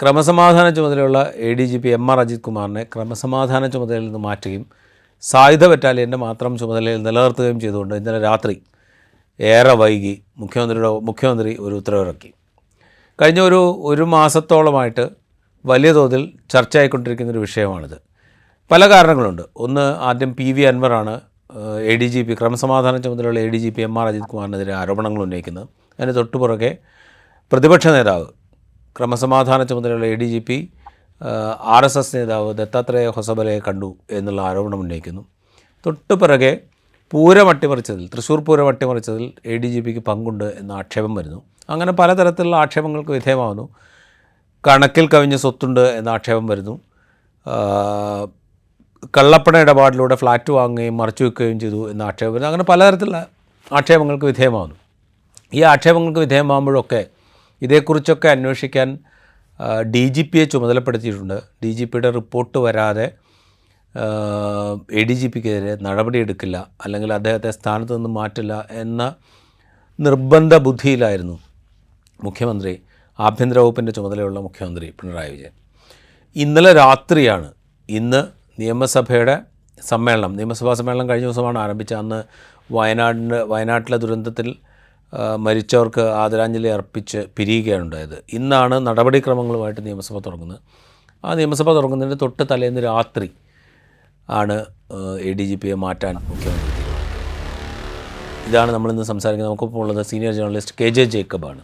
ക്രമസമാധാന ചുമതലയുള്ള A D G P M R Ajith കുമാറിനെ ക്രമസമാധാന ചുമതലയിൽ നിന്ന് മാറ്റുകയും സായുധ ബറ്റാലിയന്റെ മാത്രം ചുമതലയിൽ നിലനിർത്തുകയും ചെയ്തുകൊണ്ട് ഇന്നലെ രാത്രി ഏറെ വൈകി മുഖ്യമന്ത്രിയുടെ മുഖ്യമന്ത്രി ഒരു ഉത്തരവിറക്കി. കഴിഞ്ഞ ഒരു ഒരു മാസത്തോളമായിട്ട് വലിയ തോതിൽ ചർച്ചയായിക്കൊണ്ടിരിക്കുന്ന ഒരു വിഷയമാണിത്. പല കാരണങ്ങളുണ്ട്. ഒന്ന് ആദ്യം പി വി അൻവറാണ് എ ഡി ജി പി ക്രമസമാധാന ചുമതലയുള്ള A D G P M R Ajith കുമാറിനെതിരെ ആരോപണങ്ങൾ ഉന്നയിക്കുന്നത്. അതിന് തൊട്ടുപുറകെ പ്രതിപക്ഷ നേതാവ് ക്രമസമാധാന ചുമതലയുള്ള A D G P R S S നേതാവ് ദത്താത്രേയ ഹൊസബലയെ കണ്ടു എന്നുള്ള ആരോപണം ഉന്നയിക്കുന്നു. തൊട്ടുപിറകെ പൂരം അട്ടിമറിച്ചതിൽ തൃശ്ശൂർ പൂരം അട്ടിമറിച്ചതിൽ എ ഡി ജി പിക്ക് പങ്കുണ്ട് എന്ന ആക്ഷേപം വരുന്നു. അങ്ങനെ പലതരത്തിലുള്ള ആക്ഷേപങ്ങൾക്ക് വിധേയമാവുന്നു. കണക്കിൽ കവിഞ്ഞ സ്വത്തുണ്ട് എന്ന ആക്ഷേപം വരുന്നു. കള്ളപ്പണ ഇടപാടിലൂടെ ഫ്ലാറ്റ് വാങ്ങുകയും മറച്ചു വെക്കുകയും ചെയ്തു എന്ന ആക്ഷേപം വരുന്നു. അങ്ങനെ പലതരത്തിലുള്ള ആക്ഷേപങ്ങൾക്ക് വിധേയമാവുന്നു. ഈ ആക്ഷേപങ്ങൾക്ക് വിധേയമാകുമ്പോഴൊക്കെ ഇതേക്കുറിച്ചൊക്കെ അന്വേഷിക്കാൻ ഡി ജി പിയെ ചുമതലപ്പെടുത്തിയിട്ടുണ്ട്. ഡി ജി പിയുടെ റിപ്പോർട്ട് വരാതെ എ ഡി ജി പിക്കെതിരെ നടപടിയെടുക്കില്ല അല്ലെങ്കിൽ അദ്ദേഹത്തെ സ്ഥാനത്ത് നിന്ന് മാറ്റില്ല എന്ന നിർബന്ധ ബുദ്ധിയിലായിരുന്നു മുഖ്യമന്ത്രി ആഭ്യന്തര വകുപ്പിന്റെ ചുമതലയുള്ള മുഖ്യമന്ത്രി പിണറായി വിജയൻ. ഇന്നലെ രാത്രിയാണ് ഇന്ന് നിയമസഭയുടെ സമ്മേളനം. നിയമസഭാ സമ്മേളനം കഴിഞ്ഞ ദിവസമാണ് ആരംഭിച്ചത്. അന്ന് വയനാടിന്റെ വയനാട്ടിലെ ദുരന്തത്തിൽ മരിച്ചവർക്ക് ആദരാഞ്ജലി അർപ്പിച്ച് പിരിയുകയാണ് ഉണ്ടായത് ഇന്നാണ് നടപടിക്രമങ്ങളുമായിട്ട് നിയമസഭ തുടങ്ങുന്നത്. ആ നിയമസഭ തുടങ്ങുന്നതിന്റെ തൊട്ട് തലേന്ന് രാത്രി ആണ് എ ഡി ജി പിയെ മാറ്റാൻ മുഖ്യമന്ത്രി ഇതാണ് നമ്മളിന്ന് സംസാരിക്കുന്നത്. നമുക്കിപ്പോൾ ഉള്ളത് സീനിയർ ജേർണലിസ്റ്റ് കെ ജെ ജേക്കബാണ്.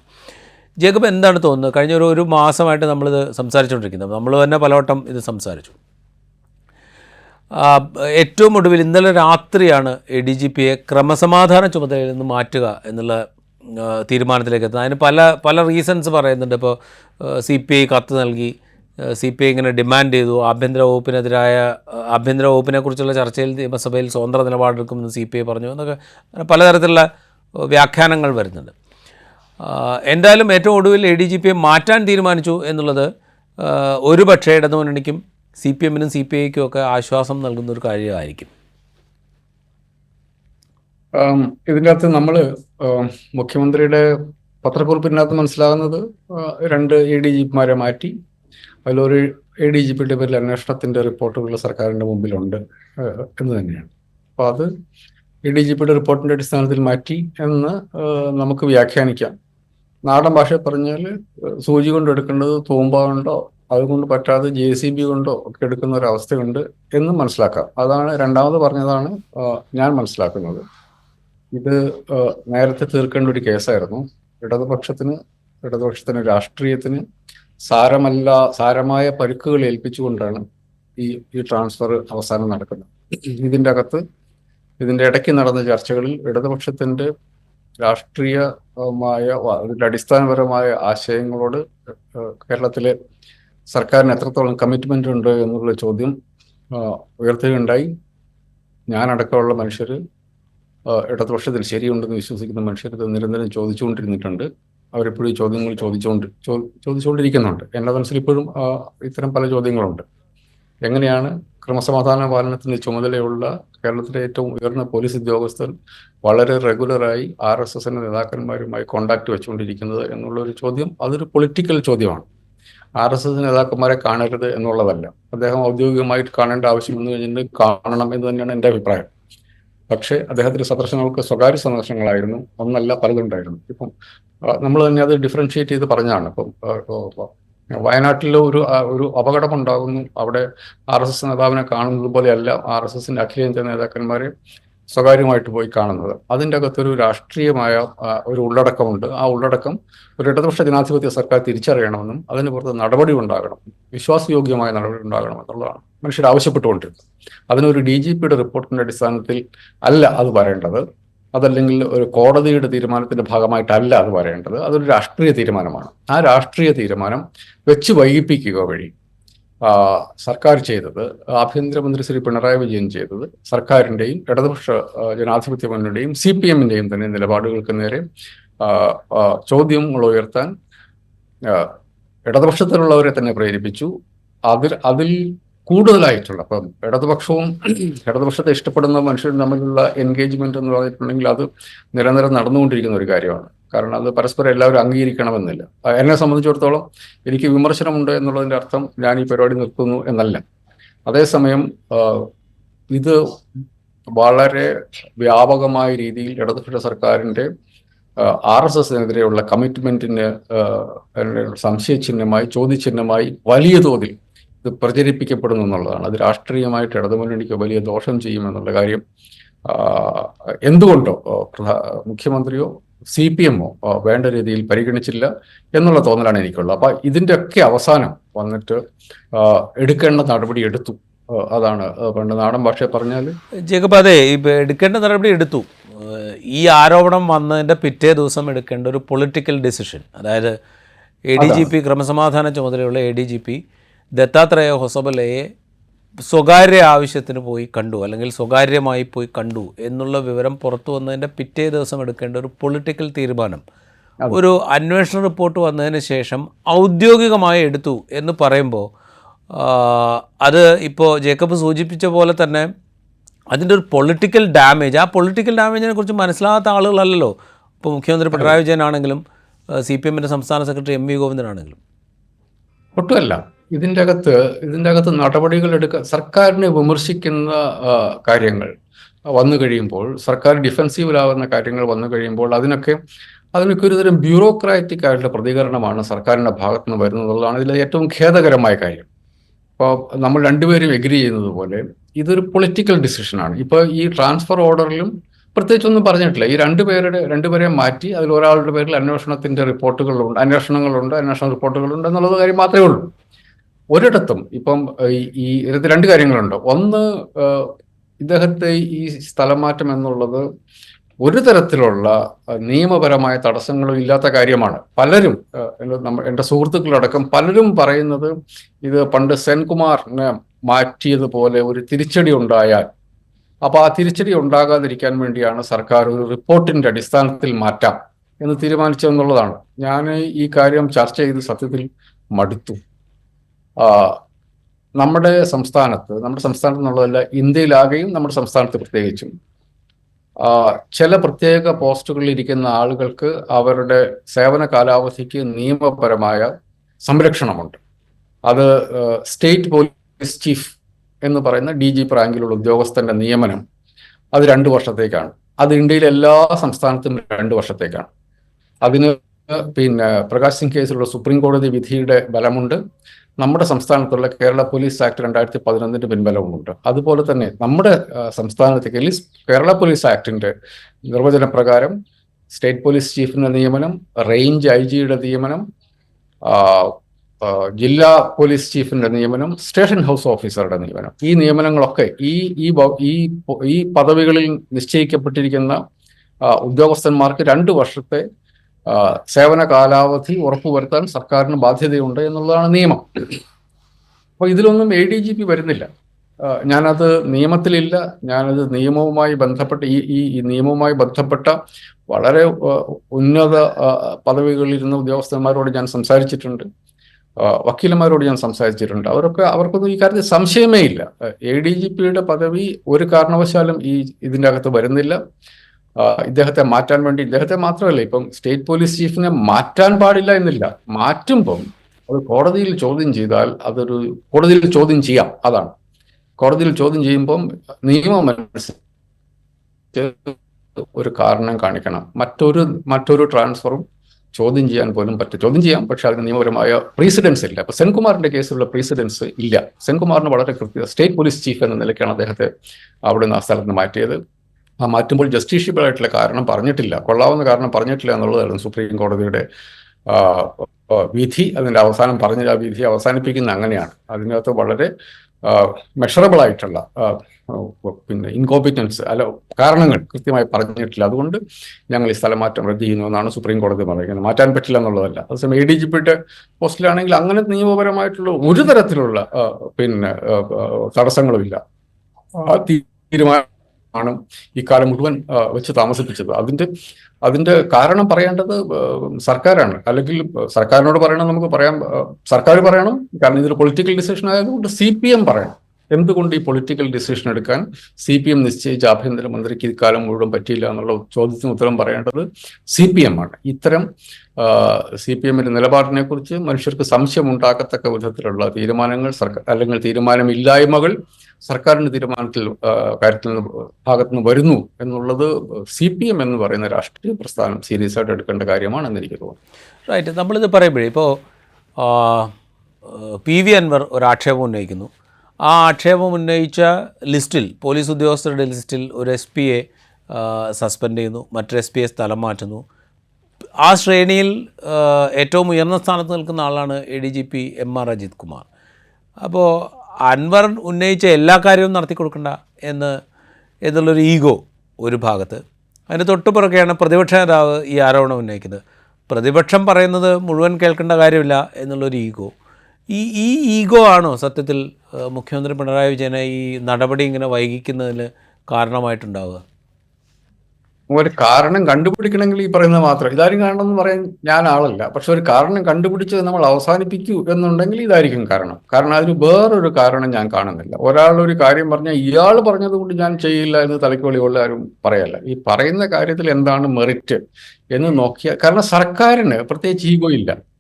ജേക്കബ് എന്താണ് തോന്നുന്നത്? കഴിഞ്ഞ ഒരു ഒരു മാസമായിട്ട് നമ്മളിത് സംസാരിച്ചുകൊണ്ടിരിക്കുന്നത് നമ്മൾ തന്നെ പലവട്ടം ഇത് സംസാരിച്ചു. ഏറ്റവും ഒടുവിൽ ഇന്നലെ രാത്രിയാണ് ഡി ജി പിയെ ക്രമസമാധാന ചുമതലയിൽ നിന്ന് മാറ്റുക എന്നുള്ള തീരുമാനത്തിലേക്ക് എത്തുന്നത്. അതിന് പല പല റീസൺസ് പറയുന്നുണ്ട്. ഇപ്പോൾ സി പി ഐ കത്ത് നൽകി സി പി ഐ ഇങ്ങനെ ഡിമാൻഡ് ചെയ്തു. ആഭ്യന്തര വകുപ്പിനെതിരായ ആഭ്യന്തര വകുപ്പിനെ കുറിച്ചുള്ള ചർച്ചയിൽ നിയമസഭയിൽ സ്വതന്ത്ര നിലപാടെടുക്കുമെന്ന് സി പി ഐ പറഞ്ഞു എന്നൊക്കെ പലതരത്തിലുള്ള വ്യാഖ്യാനങ്ങൾ വരുന്നുണ്ട്. എന്തായാലും ഏറ്റവും ഒടുവിൽ എ ഡി ജി പിയെ മാറ്റാൻ തീരുമാനിച്ചു എന്നുള്ളത് ആ, ഒരു പക്ഷേ ഇടതുമുന്നണിക്കും സി പി എമ്മിനും സി പി ഐക്കും ഒക്കെ ആശ്വാസം നൽകുന്ന ഒരു കാര്യമായിരിക്കും. ഇതിന്റെ അകത്ത് നമ്മൾ മുഖ്യമന്ത്രിയുടെ പത്രക്കുറിപ്പിനകത്ത് മനസ്സിലാകുന്നത് രണ്ട് എ ഡി ജി മാറ്റി. അതിലൊരു എ ഡി ജി പിയുടെ പേരിൽ അന്വേഷണത്തിന്റെ റിപ്പോർട്ടുകൾ സർക്കാരിന്റെ മുമ്പിലുണ്ട് എന്ന് തന്നെയാണ്. അപ്പോൾ അത് എ ഡി ജി പിയുടെ റിപ്പോർട്ടിന്റെ അടിസ്ഥാനത്തിൽ മാറ്റി എന്ന് നമുക്ക് വ്യാഖ്യാനിക്കാം. നാടൻ ഭാഷ പറഞ്ഞാൽ സൂചി കൊണ്ടെടുക്കേണ്ടത് തൂമ്പ അതുകൊണ്ട് പറ്റാതെ ജെ സി ബി കൊണ്ടോ ഒക്കെ എടുക്കുന്ന ഒരു അവസ്ഥയുണ്ട് എന്ന് മനസ്സിലാക്കാം. അതാണ് രണ്ടാമത് പറഞ്ഞതാണ് ഞാൻ മനസ്സിലാക്കുന്നത്. ഇത് നേരത്തെ തീർക്കേണ്ട ഒരു കേസായിരുന്നു. ഇടതുപക്ഷത്തിന് ഇടതുപക്ഷത്തിന് രാഷ്ട്രീയത്തിന് സാരമല്ല സാരമായ പരുക്കുകൾ ഏൽപ്പിച്ചുകൊണ്ടാണ് ഈ ഈ ട്രാൻസ്ഫർ അവസാനം നടക്കുന്നത്. ഇതിന്റെ അകത്ത് ഇതിന്റെ ഇടയ്ക്ക് നടന്ന ചർച്ചകളിൽ ഇടതുപക്ഷത്തിന്റെ രാഷ്ട്രീയമായ അതിന്റെ അടിസ്ഥാനപരമായ ആശയങ്ങളോട് കേരളത്തിലെ സർക്കാരിന് എത്രത്തോളം കമ്മിറ്റ്മെന്റ് ഉണ്ട് എന്നുള്ള ചോദ്യം ഉയർത്തുകയുണ്ടായി. ഞാനടക്കമുള്ള മനുഷ്യർ ഇടതുപക്ഷത്തിൽ ശരിയുണ്ടെന്ന് വിശ്വസിക്കുന്ന മനുഷ്യർ ഇത് നിരന്തരം ചോദിച്ചുകൊണ്ടിരുന്നിട്ടുണ്ട്. അവരെപ്പോഴും ഈ ചോദ്യങ്ങൾ ചോദിച്ചുകൊണ്ട് ചോദിച്ചുകൊണ്ടിരിക്കുന്നുണ്ട്. എന്റെ മനസ്സിൽ ഇപ്പോഴും ഇത്തരം പല ചോദ്യങ്ങളുണ്ട്. എങ്ങനെയാണ് ക്രമസമാധാന പാലനത്തിന്റെ ചുമതലയുള്ള കേരളത്തിലെ ഏറ്റവും ഉയർന്ന പോലീസ് ഉദ്യോഗസ്ഥർ വളരെ റെഗുലറായി ആർ എസ് എസിന്റെ നേതാക്കന്മാരുമായി കോണ്ടാക്ട് വെച്ചുകൊണ്ടിരിക്കുന്നത് എന്നുള്ള ഒരു ചോദ്യം അതൊരു പൊളിറ്റിക്കൽ ചോദ്യമാണ്. ആർ എസ് എസ് നേതാക്കന്മാരെ കാണരുത് എന്നുള്ളതല്ല. അദ്ദേഹം ഔദ്യോഗികമായിട്ട് കാണേണ്ട ആവശ്യം എന്ന് കാണണം എന്ന് തന്നെയാണ് എന്റെ അഭിപ്രായം. പക്ഷേ അദ്ദേഹത്തിന്റെ സന്ദർശനങ്ങൾക്ക് സ്വകാര്യ സന്ദർശനങ്ങളായിരുന്നു. ഒന്നല്ല പലതുണ്ടായിരുന്നു. ഇപ്പം നമ്മൾ തന്നെ അത് ഡിഫറൻഷിയേറ്റ് ചെയ്ത് പറഞ്ഞാണ് ഇപ്പം വയനാട്ടിൽ ഒരു ഒരു അപകടം ഉണ്ടാകുന്നു അവിടെ ആർ എസ് എസ് നേതാവിനെ കാണുന്നത് പോലെയല്ല. ആർ എസ് എസിന്റെ അഖിലേന്ത്യാ നേതാക്കന്മാരെ സ്വകാര്യമായിട്ട് പോയി കാണുന്നത്. അതിന്റെ അകത്തൊരു രാഷ്ട്രീയമായ ഒരു ഉള്ളടക്കമുണ്ട്. ആ ഉള്ളടക്കം ഒരു ഇടതുപക്ഷ ജനാധിപത്യ സർക്കാർ തിരിച്ചറിയണമെന്നും അതിന് പുറത്ത് നടപടി ഉണ്ടാകണം. വിശ്വാസയോഗ്യമായ നടപടി ഉണ്ടാകണം എന്നുള്ളതാണ് മനുഷ്യർ ആവശ്യപ്പെട്ടുകൊണ്ടിരുന്നത്. അതിനൊരു ഡി ജി പിയുടെ റിപ്പോർട്ടിന്റെ അടിസ്ഥാനത്തിൽ അല്ല അത് വരേണ്ടത് അതല്ലെങ്കിൽ ഒരു കോടതിയുടെ തീരുമാനത്തിന്റെ ഭാഗമായിട്ടല്ല അത് വരേണ്ടത് അതൊരു രാഷ്ട്രീയ തീരുമാനമാണ്. ആ രാഷ്ട്രീയ തീരുമാനം വെച്ച് വൈകിപ്പിക്കുക വഴി സർക്കാർ ചെയ്തത് ആഭ്യന്തരമന്ത്രി ശ്രീ പിണറായി വിജയൻ ചെയ്തത് സർക്കാരിന്റെയും ഇടതുപക്ഷ ജനാധിപത്യ മുന്നണിയുടെയും സി പി എമ്മിന്റെയും തന്നെ നിലപാടുകൾക്ക് നേരെ ചോദ്യങ്ങൾ ഉയർത്താൻ ഇടതുപക്ഷത്തിലുള്ളവരെ തന്നെ പ്രേരിപ്പിച്ചു. അതിൽ അതിൽ കൂടുതലായിട്ടുള്ള അപ്പം ഇടതുപക്ഷവും ഇടതുപക്ഷത്തെ ഇഷ്ടപ്പെടുന്ന മനുഷ്യരും തമ്മിലുള്ള എൻഗേജ്മെന്റ് എന്ന് പറഞ്ഞിട്ടുണ്ടെങ്കിൽ അത് നിരന്തരം നടന്നുകൊണ്ടിരിക്കുന്ന ഒരു കാര്യമാണ്. കാരണം അത് പരസ്പരം എല്ലാവരും അംഗീകരിക്കണമെന്നില്ല. എന്നെ സംബന്ധിച്ചിടത്തോളം എനിക്ക് വിമർശനമുണ്ട് എന്നുള്ളതിന്റെ അർത്ഥം ഞാൻ ഈ പരിപാടി നിർത്തുന്നു എന്നല്ല. അതേസമയം ഇത് വളരെ വ്യാപകമായ രീതിയിൽ ഇടതുപക്ഷ സർക്കാരിന്റെ ആർ എസ് എസിനെതിരെയുള്ള കമ്മിറ്റ്മെന്റിന് സംശയചിഹ്നമായി ചോദ്യചിഹ്നമായി വലിയ തോതിൽ ഇത് പ്രചരിപ്പിക്കപ്പെടുന്നു എന്നുള്ളതാണ്. അത് രാഷ്ട്രീയമായിട്ട് ഇടതുമുന്നണിക്ക് വലിയ ദോഷം ചെയ്യുമെന്നുള്ള കാര്യം എന്തുകൊണ്ടോ മുഖ്യമന്ത്രിയോ സി പി എമ്മോ വേണ്ട രീതിയിൽ പരിഗണിച്ചില്ല എന്നുള്ള തോന്നലാണ് എനിക്കുള്ളത്. അപ്പൊ ഇതിന്റെ ഒക്കെ അവസാനം വന്നിട്ട് എടുക്കേണ്ട നടപടി എടുത്തു. അതാണ് പണ്ട് നാടൻ ഭാഷ പറഞ്ഞാൽ ജേക്കബ് അതെ ഇപ്പം എടുക്കേണ്ട നടപടി എടുത്തു. ഈ ആരോപണം വന്നതിന്റെ പിറ്റേ ദിവസം എടുക്കേണ്ട ഒരു പൊളിറ്റിക്കൽ ഡിസിഷൻ. അതായത് എ ഡി ജി പി ക്രമസമാധാന ചുമതലയുള്ള A D G P Dattatreya ഹൊസബലയെ സ്വകാര്യ ആവശ്യത്തിന് പോയി കണ്ടു അല്ലെങ്കിൽ സ്വകാര്യമായി പോയി കണ്ടു എന്നുള്ള വിവരം പുറത്തു വന്നതിന്റെ പിറ്റേ ദിവസം എടുക്കേണ്ട ഒരു പൊളിറ്റിക്കൽ തീരുമാനം. ഒരു അന്വേഷണ റിപ്പോർട്ട് വന്നതിന് ശേഷം ഔദ്യോഗികമായി എടുത്തു എന്ന് പറയുമ്പോൾ അത് ഇപ്പോൾ ജേക്കബ് സൂചിപ്പിച്ച പോലെ തന്നെ അതിന്റെ ഒരു പൊളിറ്റിക്കൽ ഡാമേജ് ആ പൊളിറ്റിക്കൽ ഡാമേജിനെ കുറിച്ച് മനസ്സിലാകാത്ത ആളുകളല്ലല്ലോ. ഇപ്പോൾ മുഖ്യമന്ത്രി പിണറായി വിജയനാണെങ്കിലും സി പി എമ്മിന്റെ സംസ്ഥാന സെക്രട്ടറി എം വി ഗോവിന്ദനാണെങ്കിലും. ഒട്ടുമല്ല. ഇതിന്റെ അകത്ത് ഇതിന്റെ അകത്ത് നടപടികൾ എടുക്ക സർക്കാരിനെ വിമർശിക്കുന്ന കാര്യങ്ങൾ വന്നു കഴിയുമ്പോൾ സർക്കാർ ഡിഫെൻസീവിലാവുന്ന കാര്യങ്ങൾ വന്നു കഴിയുമ്പോൾ അതിനൊക്കെ അതിനൊക്കെ ഒരുതരം ബ്യൂറോക്രാറ്റിക് ആയിട്ടുള്ള പ്രതികരണമാണ് സർക്കാരിന്റെ ഭാഗത്തു നിന്ന് വരുന്നത് എന്നുള്ളതാണ് ഇതിലെ ഏറ്റവും ഖേദകരമായ കാര്യം. ഇപ്പോൾ നമ്മൾ രണ്ടുപേരും എഗ്രി ചെയ്യുന്നത് പോലെ ഇതൊരു പൊളിറ്റിക്കൽ ഡിസിഷനാണ് ഇപ്പോൾ ഈ ട്രാൻസ്ഫർ ഓർഡറിലും പ്രത്യേകിച്ചൊന്നും പറഞ്ഞിട്ടില്ല. ഈ രണ്ടുപേരുടെ രണ്ടുപേരെ മാറ്റി അതിൽ ഒരാളുടെ പേരിൽ അന്വേഷണത്തിന്റെ റിപ്പോർട്ടുകളുണ്ട് അന്വേഷണങ്ങളുണ്ട് അന്വേഷണ റിപ്പോർട്ടുകളുണ്ട് എന്നുള്ളത് കാര്യം മാത്രമേ ഉള്ളൂ. ഒരിടത്തും ഇപ്പം ഈ- ഇതിനകത്ത് രണ്ട് കാര്യങ്ങളുണ്ട്. ഒന്ന് ഇദ്ദേഹത്തെ ഈ സ്ഥലം മാറ്റം എന്നുള്ളത് ഒരു തരത്തിലുള്ള നിയമപരമായ തടസ്സങ്ങളും ഇല്ലാത്ത കാര്യമാണ്. പലരും നമ്മ- എന്റെ സുഹൃത്തുക്കളടക്കം പലരും പറയുന്നത് ഇത് പണ്ട് സെൻകുമാറിനെ മാറ്റിയതുപോലെ ഒരു തിരിച്ചടി ഉണ്ടായാൽ. അപ്പൊ ആ തിരിച്ചടി ഉണ്ടാകാതിരിക്കാൻ വേണ്ടിയാണ് സർക്കാർ ഒരു റിപ്പോർട്ടിന്റെ അടിസ്ഥാനത്തിൽ മാറ്റാം എന്ന് തീരുമാനിച്ചതെന്നുള്ളതാണ്. ഞാൻ ഈ കാര്യം ചർച്ച ചെയ്ത് സത്യത്തിൽ മടുത്തു. നമ്മുടെ സംസ്ഥാനത്ത് നമ്മുടെ സംസ്ഥാനത്ത് എന്നുള്ളതല്ല ഇന്ത്യയിലാകെയും നമ്മുടെ സംസ്ഥാനത്ത് പ്രത്യേകിച്ചും. ചില പ്രത്യേക പോസ്റ്റുകളിൽ ഇരിക്കുന്ന ആളുകൾക്ക് അവരുടെ സേവന കാലാവധിക്ക് നിയമപരമായ സംരക്ഷണമുണ്ട്. അത് സ്റ്റേറ്റ് പോലീസ് ചീഫ് എന്ന് പറയുന്ന ഡി ജി റാങ്കിലുള്ള ഉദ്യോഗസ്ഥന്റെ നിയമനം അത് രണ്ട് വർഷത്തേക്കാണ്. അത് ഇന്ത്യയിലെ എല്ലാ സംസ്ഥാനത്തും രണ്ട് വർഷത്തേക്കാണ്. അതിന് പിന്നെ പ്രകാശ് സിംഗ് കേസിലുള്ള സുപ്രീം കോടതി വിധിയുടെ ബലമുണ്ട്. നമ്മുടെ സംസ്ഥാനത്തുള്ള കേരള പോലീസ് ആക്ട് രണ്ടായിരത്തി പതിനൊന്നിന്റെ പിൻബലവുമുണ്ട്. അതുപോലെ തന്നെ നമ്മുടെ സംസ്ഥാനത്തെ സംസ്ഥാനത്ത് കേരള പോലീസ് ആക്ടിന്റെ നിർവചന പ്രകാരം സ്റ്റേറ്റ് പോലീസ് ചീഫിന്റെ നിയമനം റേഞ്ച് ഐ ജിയുടെ നിയമനം ജില്ലാ പോലീസ് ചീഫിന്റെ നിയമനം സ്റ്റേഷൻ ഹൗസ് ഓഫീസറുടെ നിയമനം. ഈ നിയമനങ്ങളൊക്കെ ഈ ഈ ഈ പദവികളിൽ നിശ്ചയിക്കപ്പെട്ടിരിക്കുന്ന ഉദ്യോഗസ്ഥന്മാർക്ക് രണ്ട് വർഷത്തെ സേവന കാലാവധി ഉറപ്പുവരുത്താൻ സർക്കാരിന് ബാധ്യതയുണ്ട് എന്നുള്ളതാണ് നിയമം. അപ്പോൾ ഇതിലൊന്നും എ ഡി ജി പി വരുന്നില്ല. ഞാനത് നിയമത്തിലില്ല. ഞാനത് നിയമവുമായി ബന്ധപ്പെട്ട ഈ ഈ നിയമവുമായി ബന്ധപ്പെട്ട വളരെ ഉന്നത പദവികളിലിരുന്ന ഉദ്യോഗസ്ഥന്മാരോട് ഞാൻ സംസാരിച്ചിട്ടുണ്ട്. വക്കീലന്മാരോട് ഞാൻ സംസാരിച്ചിട്ടുണ്ട്. അവരൊക്കെ അവർക്കൊന്നും ഈ കാര്യത്തിൽ സംശയമേ ഇല്ല. എ ഡി ജി പിയുടെ പദവി ഒരു കാരണവശാലും ഈ ഇതിന്റെ അകത്ത് വരുന്നില്ല. ഇദ്ദേഹത്തെ മാറ്റാൻ വേണ്ടി ഇദ്ദേഹത്തെ മാത്രമല്ല ഇപ്പം സ്റ്റേറ്റ് പോലീസ് ചീഫിനെ മാറ്റാൻ പാടില്ല എന്നില്ല. മാറ്റുമ്പം അത് കോടതിയിൽ ചോദ്യം ചെയ്താൽ അതൊരു കോടതിയിൽ ചോദ്യം ചെയ്യാം. അതാണ്. കോടതിയിൽ ചോദ്യം ചെയ്യുമ്പം നിയമം ഒരു കാരണം കാണിക്കണം. മറ്റൊരു മറ്റൊരു ട്രാൻസ്ഫറും ചോദ്യം ചെയ്യാൻ പോലും പറ്റും ചോദ്യം ചെയ്യാം പക്ഷെ അതിന് നിയമപരമായ പ്രീസിഡൻസ് ഇല്ല. അപ്പൊ സെൻകുമാറിന്റെ കേസിലുള്ള പ്രീസിഡൻസ് ഇല്ല. സെൻകുമാറിന് വളരെ കൃത്യ സ്റ്റേറ്റ് പോലീസ് ചീഫ് എന്ന നിലയ്ക്കാണ് അദ്ദേഹത്തെ അവിടെ നിന്ന് ആ സ്ഥലത്ത് മാറ്റിയത്. ആ മാറ്റുമ്പോൾ ജസ്റ്റിഷ്യബിൾ ആയിട്ടുള്ള കാരണം പറഞ്ഞിട്ടില്ല. കൊള്ളാവുന്ന കാരണം പറഞ്ഞിട്ടില്ല എന്നുള്ളതായിരുന്നു സുപ്രീം കോടതിയുടെ വിധി. അതിന്റെ അവസാനം പറഞ്ഞ ആ വിധി അവസാനിപ്പിക്കുന്ന അങ്ങനെയാണ്. അതിനകത്ത് വളരെ മെഷറബിൾ ആയിട്ടുള്ള പിന്നെ ഇൻകോമ്പിറ്റൻസ് അല്ല കാരണങ്ങൾ കൃത്യമായി പറഞ്ഞിട്ടില്ല. അതുകൊണ്ട് ഞങ്ങൾ ഈ സ്ഥലം മാറ്റം റദ്ദ് ചെയ്യുന്നു എന്നാണ് സുപ്രീം കോടതി പറയുന്നത്. മാറ്റാൻ പറ്റില്ല എന്നുള്ളതല്ല. അതേസമയം എ ഡി ജി പിയുടെ പോസ്റ്റിലാണെങ്കിൽ അങ്ങനെ നിയമപരമായിട്ടുള്ള ഒരു തരത്തിലുള്ള പിന്നെ തടസ്സങ്ങളുമില്ല. ആ തീരുമാനം ആണ് ഈ കാലം മുഴുവൻ വെച്ച് താമസിപ്പിച്ചത്. അതിന്റെ അതിന്റെ കാരണം പറയേണ്ടത് സർക്കാരാണ്. അല്ലെങ്കിൽ സർക്കാരിനോട് പറയണം നമുക്ക് പറയാം. സർക്കാർ പറയണം കാരണം ഇതൊരു പൊളിറ്റിക്കൽ ഡിസിഷൻ ആയതുകൊണ്ട് സി പി എം പറയണം. എന്തുകൊണ്ട് ഈ പൊളിറ്റിക്കൽ ഡിസിഷൻ എടുക്കാൻ സി പി എം നിശ്ചയിച്ച ആഭ്യന്തരമന്ത്രിക്ക് ഇക്കാലം മുഴുവൻ പറ്റിയില്ല എന്നുള്ള ചോദ്യത്തിന് ഉത്തരം പറയേണ്ടത് സി പി എം ആണ്. ഇത്തരം സി പി എമ്മിന്റെ നിലപാടിനെ കുറിച്ച് മനുഷ്യർക്ക് സംശയം ഉണ്ടാക്കത്തക്ക വിധത്തിലുള്ള തീരുമാനങ്ങൾ സർക്കാർ അല്ലെങ്കിൽ തീരുമാനമില്ലായ്മകൾ സർക്കാരിന്റെ തീരുമാനത്തിൽ കാര്യത്തിൽ ഭാഗത്തു നിന്ന് വരുന്നു എന്നുള്ളത് സി പി എം എന്ന് പറയുന്ന രാഷ്ട്രീയ പ്രസ്ഥാനം സീരിയസ് ആയിട്ട് എടുക്കേണ്ട കാര്യമാണെന്ന് എനിക്ക് തോന്നുന്നു. റൈറ്റ് നമ്മളിത് പറയുമ്പോഴേ ഇപ്പോൾ പി വി അൻവർ ഒരു ആക്ഷേപം ഉന്നയിക്കുന്നു. ആ ആക്ഷേപം ഉന്നയിച്ച ലിസ്റ്റിൽ പോലീസ് ഉദ്യോഗസ്ഥരുടെ ലിസ്റ്റിൽ ഒരു എസ് പിയെ സസ്പെൻഡ് ചെയ്യുന്നു മറ്റൊരു എസ് പിയെ സ്ഥലം മാറ്റുന്നു. ആ ശ്രേണിയിൽ ഏറ്റവും ഉയർന്ന സ്ഥാനത്ത് നിൽക്കുന്ന ആളാണ് A D G P M R Ajith Kumar. അപ്പോൾ അൻവർ ഉന്നയിച്ച എല്ലാ കാര്യവും നടത്തി കൊടുക്കണ്ട എന്ന് എന്നുള്ളൊരു ഈഗോ ഒരു ഭാഗത്ത്. അതിന് തൊട്ടുപിറകെയാണ് പ്രതിപക്ഷ നേതാവ് ഈ ആരോപണം ഉന്നയിക്കുന്നത്. പ്രതിപക്ഷം പറയുന്നത് മുഴുവൻ കേൾക്കേണ്ട കാര്യമില്ല എന്നുള്ളൊരു ഈഗോ. ഈ ഈ ഈഗോ ആണോ സത്യത്തിൽ മുഖ്യമന്ത്രി പിണറായി വിജയനെ ഈ നടപടി ഇങ്ങനെ വൈകിക്കുന്നതിന് കാരണമായിട്ടുണ്ടാവുക? ഒരു കാരണം കണ്ടുപിടിക്കണമെങ്കിൽ ഈ പറയുന്നത് മാത്രം. ഇതാരും കാരണം എന്ന് പറയാൻ ഞാൻ ആളല്ല. പക്ഷെ ഒരു കാരണം കണ്ടുപിടിച്ച് നമ്മൾ അവസാനിപ്പിക്കൂ എന്നുണ്ടെങ്കിൽ ഇതായിരിക്കും കാരണം. കാരണം അതിന് വേറൊരു കാരണം ഞാൻ കാണുന്നില്ല. ഒരാൾ ഒരു കാര്യം പറഞ്ഞാൽ ഇയാൾ പറഞ്ഞത് കൊണ്ട് ഞാൻ ചെയ്യില്ല എന്ന് തലയ്ക്കുള്ളിയുള്ള ആരും പറയല്ല. ഈ പറയുന്ന കാര്യത്തിൽ എന്താണ് മെറിറ്റ് എന്ന് നോക്കിയാൽ കാരണം സർക്കാരിന് പ്രത്യേകിച്ച് ഈഗോ ഇല്ല.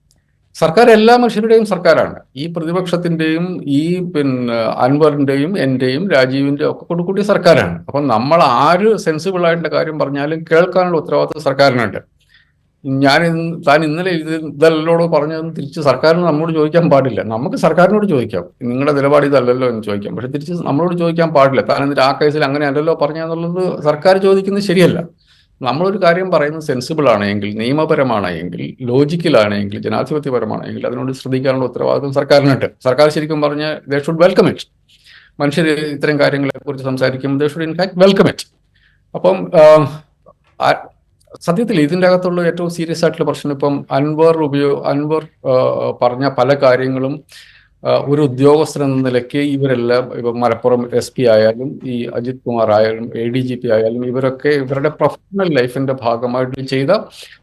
സർക്കാർ എല്ലാ മനുഷ്യരുടെയും സർക്കാരാണ്. ഈ പ്രതിപക്ഷത്തിന്റെയും ഈ പിന്നെ അൻവറിന്റെയും എന്റെയും രാജീവിന്റെ ഒക്കെ കൊടുക്കൂട്ടിയ സർക്കാരാണ്. അപ്പൊ നമ്മൾ ആര് സെൻസിബിൾ ആയിട്ടുള്ള കാര്യം പറഞ്ഞാലും കേൾക്കാനുള്ള ഉത്തരവാദിത്വം സർക്കാരിനുണ്ട് ഞാൻ താൻ ഇന്നലെ ഇത് ഇതല്ലോട് പറഞ്ഞതെന്ന് തിരിച്ച് സർക്കാരിന് നമ്മോട് ചോദിക്കാൻ പാടില്ല. നമുക്ക് സർക്കാരിനോട് ചോദിക്കാം. നിങ്ങളുടെ നിലപാട് ഇതല്ലല്ലോ എന്ന് ചോദിക്കാം. പക്ഷെ തിരിച്ച് നമ്മളോട് ചോദിക്കാൻ പാടില്ല. താൻ എന്നിട്ട് ആ കേസിൽ അങ്ങനെ അല്ലല്ലോ പറഞ്ഞെന്നുള്ളത് സർക്കാർ ചോദിക്കുന്നത് ശരിയല്ല. നമ്മളൊരു കാര്യം പറയുന്നത് സെൻസിബിൾ ആണെങ്കിൽ നിയമപരമാണ് എങ്കിൽ ലോജിക്കലാണ് എങ്കിൽ ജനാധിപത്യപരമാണ് എങ്കിൽ അതിനോട് ശ്രദ്ധിക്കാനുള്ള ഉത്തരവാദിത്വം സർക്കാരിനുണ്ട്. സർക്കാർ ശരിക്കും പറഞ്ഞ ദേ ഷുഡ് വെൽക്കം ഇറ്റ് മനുഷ്യർ ഇത്തരം കാര്യങ്ങളെ കുറിച്ച് സംസാരിക്കുമ്പോൾ they should in fact welcome it അപ്പം സത്യത്തിൽ ഇതിന്റെ അകത്തുള്ള ഏറ്റവും സീരിയസ് ആയിട്ടുള്ള പ്രശ്നം ഇപ്പം അൻവർ ഉപയോഗ അൻവർ പറഞ്ഞ പല കാര്യങ്ങളും ഒരു ഉദ്യോഗസ്ഥൻ എന്ന നിലയ്ക്ക് ഇവരെല്ലാം ഇപ്പം മലപ്പുറം എസ് പി ആയാലും ഈ അജിത് കുമാർ ആയാലും എ ഡി ജി പി ആയാലും ഇവരൊക്കെ ഇവരുടെ പ്രൊഫഷണൽ ലൈഫിന്റെ ഭാഗമായിട്ട് ചെയ്ത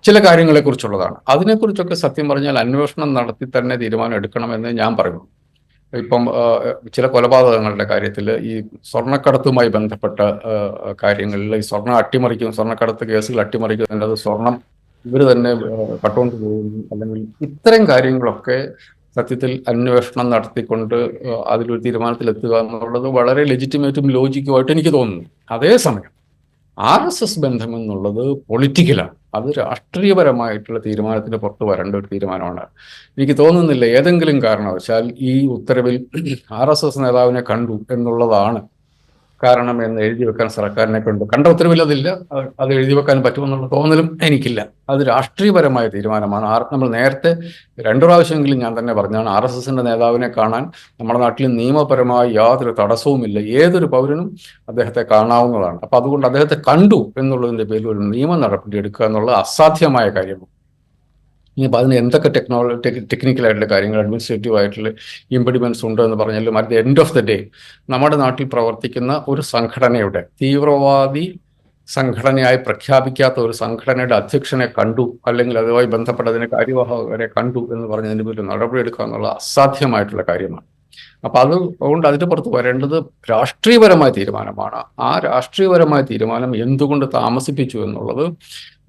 ചില കാര്യങ്ങളെ കുറിച്ചുള്ളതാണ്. അതിനെക്കുറിച്ചൊക്കെ സത്യം പറഞ്ഞാൽ അന്വേഷണം നടത്തി തന്നെ തീരുമാനം എടുക്കണമെന്ന് ഞാൻ പറയുന്നു. ഇപ്പം ചില കൊലപാതകങ്ങളുടെ കാര്യത്തിൽ ഈ സ്വർണക്കടത്തുമായി ബന്ധപ്പെട്ട കാര്യങ്ങളിൽ ഈ സ്വർണ അട്ടിമറിക്കും സ്വർണക്കടത്ത് കേസുകൾ അട്ടിമറിക്കുന്നുണ്ട് അത് സ്വർണം ഇവർ തന്നെ കട്ടുകൊണ്ട് പോകുന്നു അല്ലെങ്കിൽ ഇത്തരം കാര്യങ്ങളൊക്കെ സത്യത്തിൽ അന്വേഷണം നടത്തിക്കൊണ്ട് അതിലൊരു തീരുമാനത്തിലെത്തുക എന്നുള്ളത് വളരെ ലെജിറ്റിമേറ്റും ലോജിക്കുമായിട്ട് എനിക്ക് തോന്നുന്നു. അതേസമയം ആർ എസ് എസ് ബന്ധം എന്നുള്ളത് പൊളിറ്റിക്കലാണ് അത് രാഷ്ട്രീയപരമായിട്ടുള്ള തീരുമാനത്തിന് പുറത്ത് വരേണ്ട ഒരു തീരുമാനമാണ്. എനിക്ക് തോന്നുന്നില്ല ഏതെങ്കിലും കാരണവശാൽ ഈ ഉത്തരവിൽ ആർ എസ് എസ് നേതാവിനെ കണ്ടു എന്നുള്ളതാണ് കാരണം എന്ന് എഴുതി വെക്കാൻ സർക്കാരിനെ കൊണ്ട്. കണ്ട ഉത്തരവിൽ അതില്ല. അത് എഴുതി വെക്കാൻ പറ്റുമെന്നുള്ള തോന്നലും എനിക്കില്ല. അത് രാഷ്ട്രീയപരമായ തീരുമാനമാണ്. ആർ നമ്മൾ നേരത്തെ രണ്ടു പ്രാവശ്യമെങ്കിലും ഞാൻ തന്നെ പറഞ്ഞാണ് ആർ എസ് എസിന്റെ നേതാവിനെ കാണാൻ നമ്മുടെ നാട്ടിൽ നിയമപരമായി യാതൊരു തടസ്സവുമില്ല. ഏതൊരു പൗരനും അദ്ദേഹത്തെ കാണാവുന്നതാണ്. അപ്പൊ അതുകൊണ്ട് അദ്ദേഹത്തെ കണ്ടു എന്നുള്ളതിന്റെ പേരിൽ ഒരു നിയമ നടപടി എടുക്കുക എന്നുള്ളത് അസാധ്യമായ കാര്യമാണ്. ഇനിയിപ്പോൾ അതിന് എന്തൊക്കെ ടെക്നോളജി ടെക്നിക്കലായിട്ടുള്ള കാര്യങ്ങൾ അഡ്മിനിസ്ട്രേറ്റീവ് ആയിട്ടുള്ള ഇമ്പിഡിമെന്റ്സ് ഉണ്ടോ എന്ന് പറഞ്ഞാലും at the end of the day നമ്മുടെ നാട്ടിൽ പ്രവർത്തിക്കുന്ന ഒരു സംഘടനയുടെ തീവ്രവാദി സംഘടനയായി പ്രഖ്യാപിക്കാത്ത ഒരു സംഘടനയുടെ അധ്യക്ഷനെ കണ്ടു അല്ലെങ്കിൽ അതുമായി ബന്ധപ്പെട്ടതിനെ കാര്യവാഹകരെ കണ്ടു എന്ന് പറഞ്ഞതിന് പേരിൽ നടപടിയെടുക്കുക എന്നുള്ള അസാധ്യമായിട്ടുള്ള കാര്യമാണ്. അപ്പൊ അത് അതുകൊണ്ട് അതിന്റെ പുറത്ത് വരേണ്ടത് രാഷ്ട്രീയപരമായ തീരുമാനമാണ്. ആ രാഷ്ട്രീയപരമായ തീരുമാനം എന്തുകൊണ്ട് താമസിപ്പിച്ചു എന്നുള്ളത്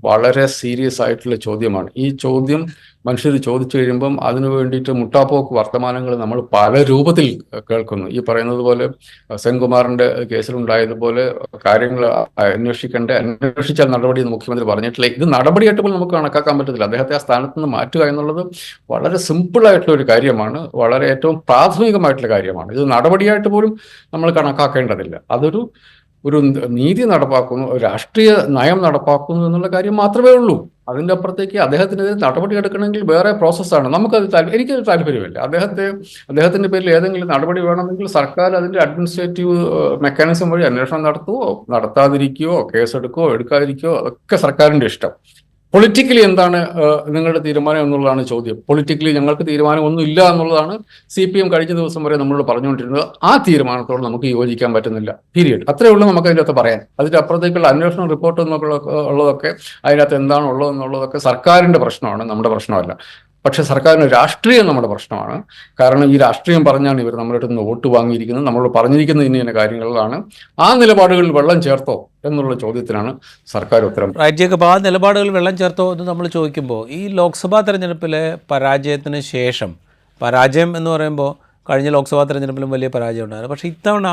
വളരെ സീരിയസ് ആയിട്ടുള്ള ചോദ്യമാണ്. ഈ ചോദ്യം മനുഷ്യർ ചോദിച്ചു കഴിയുമ്പം അതിനു വേണ്ടിയിട്ട് മുട്ടാപ്പോക്ക് വർത്തമാനങ്ങൾ നമ്മൾ പല രൂപത്തിൽ കേൾക്കുന്നു. ഈ പറയുന്നത് പോലെ സെൻകുമാറിന്റെ കേസിലുണ്ടായതുപോലെ കാര്യങ്ങൾ അന്വേഷിക്കേണ്ട അന്വേഷിച്ചാൽ നടപടി എന്ന് മുഖ്യമന്ത്രി പറഞ്ഞിട്ടില്ല. ഇത് നടപടിയായിട്ട് പോലും നമുക്ക് കണക്കാക്കാൻ പറ്റത്തില്ല. അദ്ദേഹത്തെ ആ സ്ഥാനത്ത് നിന്ന് മാറ്റുക എന്നുള്ളത് വളരെ സിമ്പിൾ ആയിട്ടുള്ള ഒരു കാര്യമാണ്. വളരെ ഏറ്റവും പ്രാഥമികമായിട്ടുള്ള കാര്യമാണ്. ഇത് നടപടിയായിട്ട് പോലും നമ്മൾ കണക്കാക്കേണ്ടതില്ല. അതൊരു ഒരു നീതി നടപ്പാക്കുന്നു രാഷ്ട്രീയ നയം നടപ്പാക്കുന്നു എന്നുള്ള കാര്യം മാത്രമേ ഉള്ളൂ. അതിന്റെ അപ്പുറത്തേക്ക് അദ്ദേഹത്തിനെതിരെ നടപടി എടുക്കണമെങ്കിൽ വേറെ പ്രോസസ്സാണ് നമുക്കത് താല്പര്യം എനിക്കത് താല്പര്യമില്ല. അദ്ദേഹത്തെ അദ്ദേഹത്തിന്റെ പേരിൽ ഏതെങ്കിലും നടപടി വേണമെങ്കിൽ സർക്കാർ അതിന്റെ അഡ്മിനിസ്ട്രേറ്റീവ് മെക്കാനിസം വഴി അന്വേഷണം നടത്തുവോ? നടത്താതിരിക്കുകയോ കേസെടുക്കുകയോ എടുക്കാതിരിക്കുകയോ അതൊക്കെ സർക്കാരിന്റെ ഇഷ്ടം. പൊളിറ്റിക്കലി എന്താണ് നിങ്ങളുടെ തീരുമാനം എന്നുള്ളതാണ് ചോദ്യം. പൊളിറ്റിക്കലി ഞങ്ങൾക്ക് തീരുമാനം ഒന്നും ഇല്ല എന്നുള്ളതാണ് സി പി എം കഴിഞ്ഞ ദിവസം വരെ നമ്മളോട് പറഞ്ഞുകൊണ്ടിരുന്നത്. ആ തീരുമാനത്തോട് നമുക്ക് യോജിക്കാൻ പറ്റുന്നില്ല. പീരിയഡ് അത്രേ ഉള്ളൂ നമുക്ക് അതിന്റെ അകത്ത് പറയാൻ. അതിന്റെ അപ്പുറത്തേക്കുള്ള അന്വേഷണ റിപ്പോർട്ട് എന്നൊക്കെ ഉള്ളതൊക്കെ അതിനകത്ത് എന്താണ് സർക്കാരിന്റെ പ്രശ്നമാണ് നമ്മുടെ പ്രശ്നമല്ല. പക്ഷെ സർക്കാരിന് രാഷ്ട്രീയം നമ്മുടെ പ്രശ്നമാണ്. കാരണം ഈ രാഷ്ട്രീയം പറഞ്ഞാണ് ഇവർ നമ്മുടെ അടുത്ത് നിന്ന് വോട്ട് വാങ്ങിയിരിക്കുന്നത്. നമ്മളോട് പറഞ്ഞിരിക്കുന്നത് ഇന്ന ഇന്ന കാര്യങ്ങളിലാണ്. ആ നിലപാടുകളിൽ വെള്ളം ചേർത്തോ എന്നുള്ള ചോദ്യത്തിനാണ് സർക്കാർ ഉത്തരം അപ്പോൾ ആ നിലപാടുകൾ വെള്ളം ചേർത്തോ എന്ന് നമ്മൾ ചോദിക്കുമ്പോൾ ഈ ലോക്സഭാ തെരഞ്ഞെടുപ്പിലെ പരാജയത്തിന് ശേഷം പരാജയം എന്ന് പറയുമ്പോൾ കഴിഞ്ഞ ലോക്സഭാ തെരഞ്ഞെടുപ്പിലും വലിയ പരാജയം ഉണ്ടായിരുന്നു. പക്ഷേ ഇത്തവണ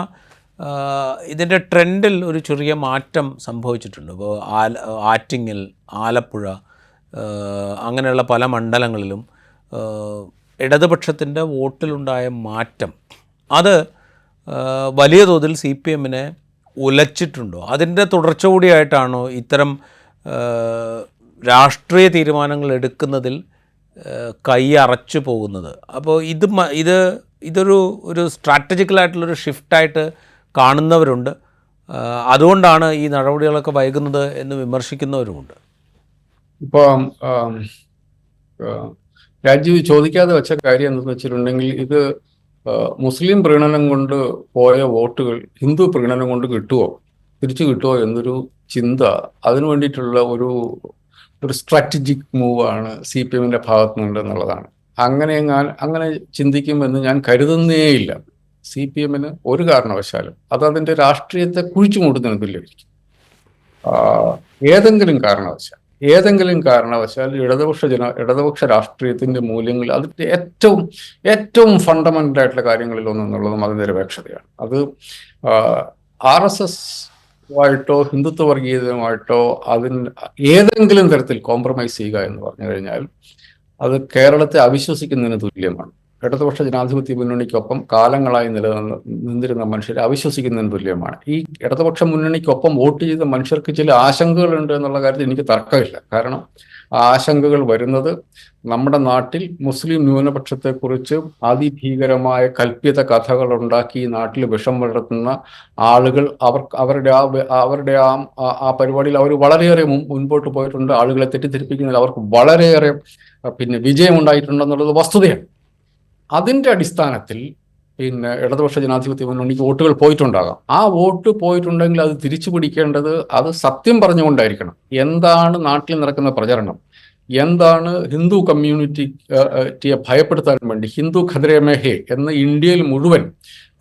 ഇതിന്റെ ട്രെൻഡിൽ ഒരു ചെറിയ മാറ്റം സംഭവിച്ചിട്ടുണ്ട്. ഇപ്പോൾ ആറ്റിങ്ങിൽ ആലപ്പുഴ അങ്ങനെയുള്ള പല മണ്ഡലങ്ങളിലും ഇടതുപക്ഷത്തിന്റെ വോട്ടിലുണ്ടായ മാറ്റം. അത് വലിയ തോതിൽ സി പി എമ്മിനെ ഉലച്ചിട്ടുണ്ടോ? അതിന്റെ തുടർച്ച കൂടിയായിട്ടാണോ ഇത്തരം രാഷ്ട്രീയ തീരുമാനങ്ങൾ എടുക്കുന്നതിൽ കൈ അറച്ചു പോകുന്നത്? അപ്പോൾ ഇത് ഇത് ഇതൊരു ഒരു സ്ട്രാറ്റജിക്കലായിട്ടുള്ളൊരു ഷിഫ്റ്റായിട്ട് കാണുന്നവരുണ്ട്. അതുകൊണ്ടാണ് ഈ നടപടികളൊക്കെ വൈകുന്നത് എന്ന് വിമർശിക്കുന്നവരുമുണ്ട്. ഇപ്പൊ രാജീവ് ചോദിക്കാതെ വെച്ച കാര്യം എന്തെന്ന് വെച്ചിട്ടുണ്ടെങ്കിൽ ഇത് മുസ്ലിം പ്രീണനം കൊണ്ട് പോയ വോട്ടുകൾ ഹിന്ദു പ്രീണനം കൊണ്ട് കിട്ടുമോ തിരിച്ചു കിട്ടുമോ എന്നൊരു ചിന്ത അതിനു വേണ്ടിയിട്ടുള്ള ഒരു ഒരു സ്ട്രാറ്റജിക് മൂവാണ് സി പി എമ്മിന്റെ ഭാഗത്ത് നിന്നുണ്ട് എന്നുള്ളതാണ്. അങ്ങനെ ഞാൻ അങ്ങനെ ചിന്തിക്കുമെന്ന് ഞാൻ കരുതുന്നേയില്ല സി പി എമ്മിന് ഒരു കാരണവശാലും അത് അതിന്റെ രാഷ്ട്രീയത്തെ കുഴിച്ചു മൂടുന്നതിന് തുല്യമായിരിക്കും. ഏതെങ്കിലും കാരണവശാൽ ഏതെങ്കിലും കാരണവശാൽ ഇടതുപക്ഷ ജന ഇടതുപക്ഷ രാഷ്ട്രീയത്തിന്റെ മൂല്യങ്ങൾ അതിന്റെ ഏറ്റവും ഏറ്റവും ഫണ്ടമെന്റൽ ആയിട്ടുള്ള കാര്യങ്ങളിൽ ഒന്നെന്നുള്ളതും അത് നിരപേക്ഷതയാണ്. അത് ആർ എസ് എസ് ആയിട്ടോ ഹിന്ദുത്വ വർഗീയതയുമായിട്ടോ അതിന് ഏതെങ്കിലും തരത്തിൽ കോംപ്രമൈസ് ചെയ്യുക എന്ന് പറഞ്ഞു കഴിഞ്ഞാൽ അത് കേരളത്തെ അവിശ്വസിക്കുന്നതിന് തുല്യമാണ്. ഇടതുപക്ഷ ജനാധിപത്യ മുന്നണിക്കൊപ്പം കാലങ്ങളായി നിലനിന്ന് നിന്നിരുന്ന മനുഷ്യരെ അവിശ്വസിക്കുന്നതിന് തുല്യമാണ്. ഈ ഇടതുപക്ഷ മുന്നണിക്കൊപ്പം വോട്ട് ചെയ്ത മനുഷ്യർക്ക് ചില ആശങ്കകളുണ്ട് എന്നുള്ള കാര്യത്തിൽ എനിക്ക് തർക്കമില്ല. കാരണം ആ ആശങ്കകൾ വരുന്നത് നമ്മുടെ നാട്ടിൽ മുസ്ലിം ന്യൂനപക്ഷത്തെക്കുറിച്ച് അതിഭീകരമായ കൽപ്പിത കഥകൾ ഉണ്ടാക്കി നാട്ടിൽ വിഷം വളർത്തുന്ന ആളുകൾ അവർ അവരുടെ ആ അവരുടെ ആ ആ- പരിപാടിയിൽ അവർ വളരെയേറെ മുൻ- മുൻപോട്ട് പോയിട്ടുണ്ട്. ആളുകളെ തെറ്റിദ്ധരിപ്പിക്കുന്നതിൽ അവർക്ക് വളരെയേറെ പിന്നെ വിജയമുണ്ടായിട്ടുണ്ടെന്നുള്ളത് വസ്തുതയാണ്. അതിന്റെ അടിസ്ഥാനത്തിൽ പിന്നെ ഇടതുപക്ഷ ജനാധിപത്യ മുന്നണിക്ക് വോട്ടുകൾ പോയിട്ടുണ്ടാകാം. ആ വോട്ട് പോയിട്ടുണ്ടെങ്കിൽ അത് തിരിച്ചു പിടിക്കേണ്ടത് അത് സത്യം പറഞ്ഞുകൊണ്ടായിരിക്കണം. എന്താണ് നാട്ടിൽ നടക്കുന്ന പ്രചരണം? എന്താണ് ഹിന്ദു കമ്മ്യൂണിറ്റിയെ ഭയപ്പെടുത്താൻ വേണ്ടി ഹിന്ദു ഖദ്രേമേഹെ എന്ന് ഇന്ത്യയിൽ മുഴുവൻ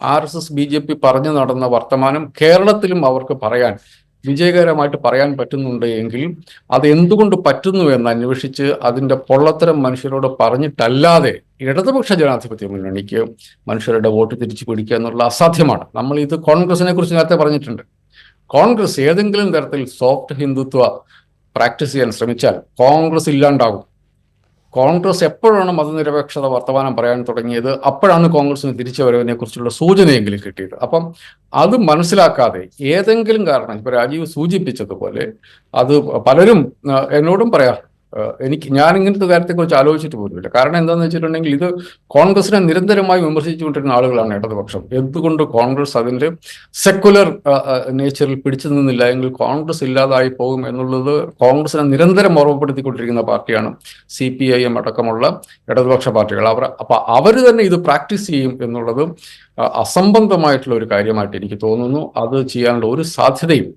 R S S B J P പറഞ്ഞു നടന്ന വർത്തമാനം കേരളത്തിലും അവർക്ക് പറയാൻ വിജയകരമായിട്ട് പറയാൻ പറ്റുന്നുണ്ട് എങ്കിൽ അത് എന്തുകൊണ്ട് പറ്റുന്നു എന്ന് അന്വേഷിച്ച് അതിന്റെ പൊള്ളത്തരം മനുഷ്യരോട് പറഞ്ഞിട്ടല്ലാതെ ഇടതുപക്ഷ ജനാധിപത്യ മുന്നണിക്ക് മനുഷ്യരുടെ വോട്ട് തിരിച്ചു പിടിക്കുക എന്നുള്ള അസാധ്യമാണ്. നമ്മൾ ഇത് കോൺഗ്രസിനെ കുറിച്ച് നേരത്തെ പറഞ്ഞിട്ടുണ്ട്. കോൺഗ്രസ് ഏതെങ്കിലും തരത്തിൽ സോഫ്റ്റ് ഹിന്ദുത്വ പ്രാക്ടീസ് ചെയ്യാൻ ശ്രമിച്ചാൽ കോൺഗ്രസ് ഇല്ലാണ്ടാകും. കോൺഗ്രസ് എപ്പോഴാണ് മതനിരപേക്ഷത വർത്തമാനം പറയാൻ തുടങ്ങിയത്? അപ്പോഴാണ് കോൺഗ്രസിന് തിരിച്ചു വരവിനെ കുറിച്ചുള്ള സൂചനയെങ്കിലും കിട്ടിയത്. അപ്പം അത് മനസ്സിലാക്കാതെ ഏതെങ്കിലും കാരണം ഇപ്പൊ രാജീവ് സൂചിപ്പിച്ചതുപോലെ അത് പലരും എന്നോടും പറയാം ആ, എനിക്ക് ഞാൻ ഇങ്ങനത്തെ കാര്യത്തെക്കുറിച്ച് ആലോചിച്ചിട്ട് പോലുമില്ല. കാരണം എന്താണെന്ന് വെച്ചിട്ടുണ്ടെങ്കിൽ ഇത് കോൺഗ്രസിനെ നിരന്തരമായി വിമർശിച്ചുകൊണ്ടിരുന്ന ആളുകളാണ് ഇടതുപക്ഷം. എന്തുകൊണ്ട് കോൺഗ്രസ് അതിന്റെ സെക്കുലർ നേച്ചറിൽ പിടിച്ചു നിന്നില്ല? എങ്കിൽ കോൺഗ്രസ് ഇല്ലാതായി പോകും എന്നുള്ളത് കോൺഗ്രസിനെ നിരന്തരം ഓർമ്മപ്പെടുത്തിക്കൊണ്ടിരിക്കുന്ന പാർട്ടിയാണ് സി പി ഐ എം അടക്കമുള്ള ഇടതുപക്ഷ പാർട്ടികൾ. അവർ അപ്പൊ അവർ തന്നെ ഇത് പ്രാക്ടീസ് ചെയ്യും എന്നുള്ളത് അസംബന്ധമായിട്ടുള്ള ഒരു കാര്യമായിട്ട് എനിക്ക് തോന്നുന്നു. അത് ചെയ്യാനുള്ള ഒരു സാധ്യതയും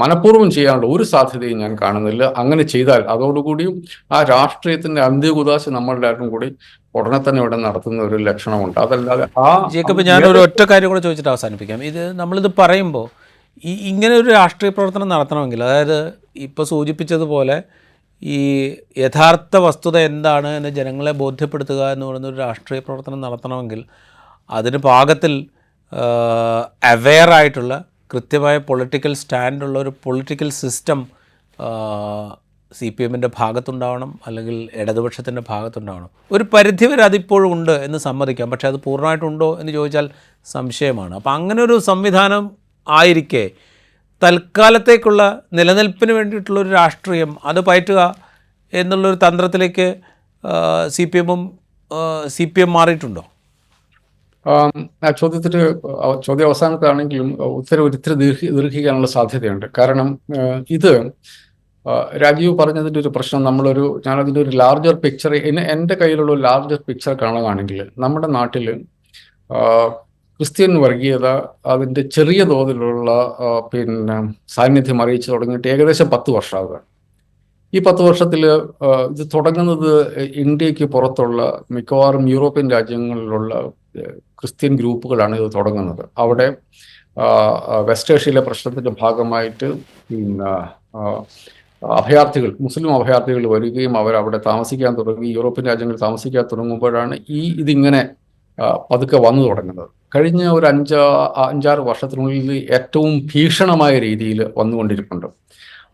മനഃപൂർവം ചെയ്യാനുള്ള ഒരു സാധ്യതയും ഞാൻ കാണുന്നില്ല. അങ്ങനെ ചെയ്താൽ അതോടുകൂടിയും ആ രാഷ്ട്രീയത്തിന്റെ അന്ത്യകുദാശ നമ്മളെല്ലാവരും കൂടി ഉടനെ തന്നെ ഇവിടെ നടത്തുന്ന ഒരു ലക്ഷണമുണ്ട്. അതല്ലാതെ ആ ജേക്കബ് ഞാൻ ഒരു ഒറ്റ കാര്യം കൂടെ ചോദിച്ചിട്ട് അവസാനിപ്പിക്കാം. ഇത് നമ്മളിത് പറയുമ്പോൾ ഈ ഇങ്ങനെ ഒരു രാഷ്ട്രീയ പ്രവർത്തനം നടത്തണമെങ്കിൽ അതായത് ഇപ്പോൾ സൂചിപ്പിച്ചതുപോലെ ഈ യഥാർത്ഥ വസ്തുത എന്താണ് എന്ന് ജനങ്ങളെ ബോധ്യപ്പെടുത്തുക എന്ന് പറയുന്ന ഒരു രാഷ്ട്രീയ പ്രവർത്തനം നടത്തണമെങ്കിൽ അതിന് പാകത്തിൽ അവെയറായിട്ടുള്ള കൃത്യമായ പൊളിറ്റിക്കൽ സ്റ്റാൻഡുള്ള ഒരു പൊളിറ്റിക്കൽ സിസ്റ്റം സി പി എമ്മിന്റെ ഭാഗത്തുണ്ടാവണം അല്ലെങ്കിൽ ഇടതുപക്ഷത്തിന്റെ ഭാഗത്തുണ്ടാവണം. ഒരു പരിധിവരെ അതിപ്പോഴും ഉണ്ട് എന്ന് സമ്മതിക്കാം. പക്ഷേ അത് പൂർണമായിട്ടുണ്ടോ എന്ന് ചോദിച്ചാൽ സംശയമാണ്. അപ്പോൾ അങ്ങനെ ഒരു സംവിധാനം ആയിരിക്കെ തൽക്കാലത്തേക്കുള്ള നിലനിൽപ്പിന് വേണ്ടിയിട്ടുള്ള ഒരു രാഷ്ട്രീയം അത് പയറ്റുക എന്നുള്ളൊരു തന്ത്രത്തിലേക്ക് സി പി എമ്മും സി പി എം മാറിയിട്ടുണ്ടോ? ആം, ചോദ്യത്തിന് ചോദ്യ അവസാനത്താണെങ്കിലും ഉത്തരം ഒരിത്തിരി ദീർഘി ദീർഘിക്കാനുള്ള സാധ്യതയുണ്ട്. കാരണം ഇത് രാജീവ് പറഞ്ഞതിന്റെ ഒരു പ്രശ്നം നമ്മളൊരു ഞാനതിന്റെ ഒരു ലാർജർ പിക്ചർ എന്റെ കയ്യിലുള്ള ഒരു ലാർജർ പിക്ചർ കാണുകയാണെങ്കിൽ നമ്മുടെ നാട്ടിൽ ക്രിസ്ത്യൻ വർഗീയത അതിന്റെ ചെറിയ തോതിലുള്ള പിന്നെ സാന്നിധ്യം അറിയിച്ചു തുടങ്ങിയിട്ട് ഏകദേശം പത്ത് വർഷമാകുക ഈ പത്ത് വർഷത്തിൽ ഇത് തുടങ്ങുന്നത് ഇന്ത്യയ്ക്ക് പുറത്തുള്ള മിക്കവാറും യൂറോപ്യൻ രാജ്യങ്ങളിലുള്ള ക്രിസ്ത്യൻ ഗ്രൂപ്പുകളാണ് ഇത് തുടങ്ങുന്നത്. അവിടെ വെസ്റ്റേഷ്യയിലെ പ്രശ്നത്തിന്റെ ഭാഗമായിട്ട് പിന്നെ അഭയാർത്ഥികൾ മുസ്ലിം അഭയാർത്ഥികൾ വരികയും അവർ അവിടെ താമസിക്കാൻ തുടങ്ങി യൂറോപ്യൻ രാജ്യങ്ങൾ താമസിക്കാൻ തുടങ്ങുമ്പോഴാണ് ഈ ഇതിങ്ങനെ പതുക്കെ വന്നു തുടങ്ങുന്നത്. കഴിഞ്ഞ ഒരു അഞ്ചാ അഞ്ചാറ് വർഷത്തിനുള്ളിൽ ഏറ്റവും ഭീഷണമായ രീതിയിൽ വന്നുകൊണ്ടിരിപ്പുണ്ട്.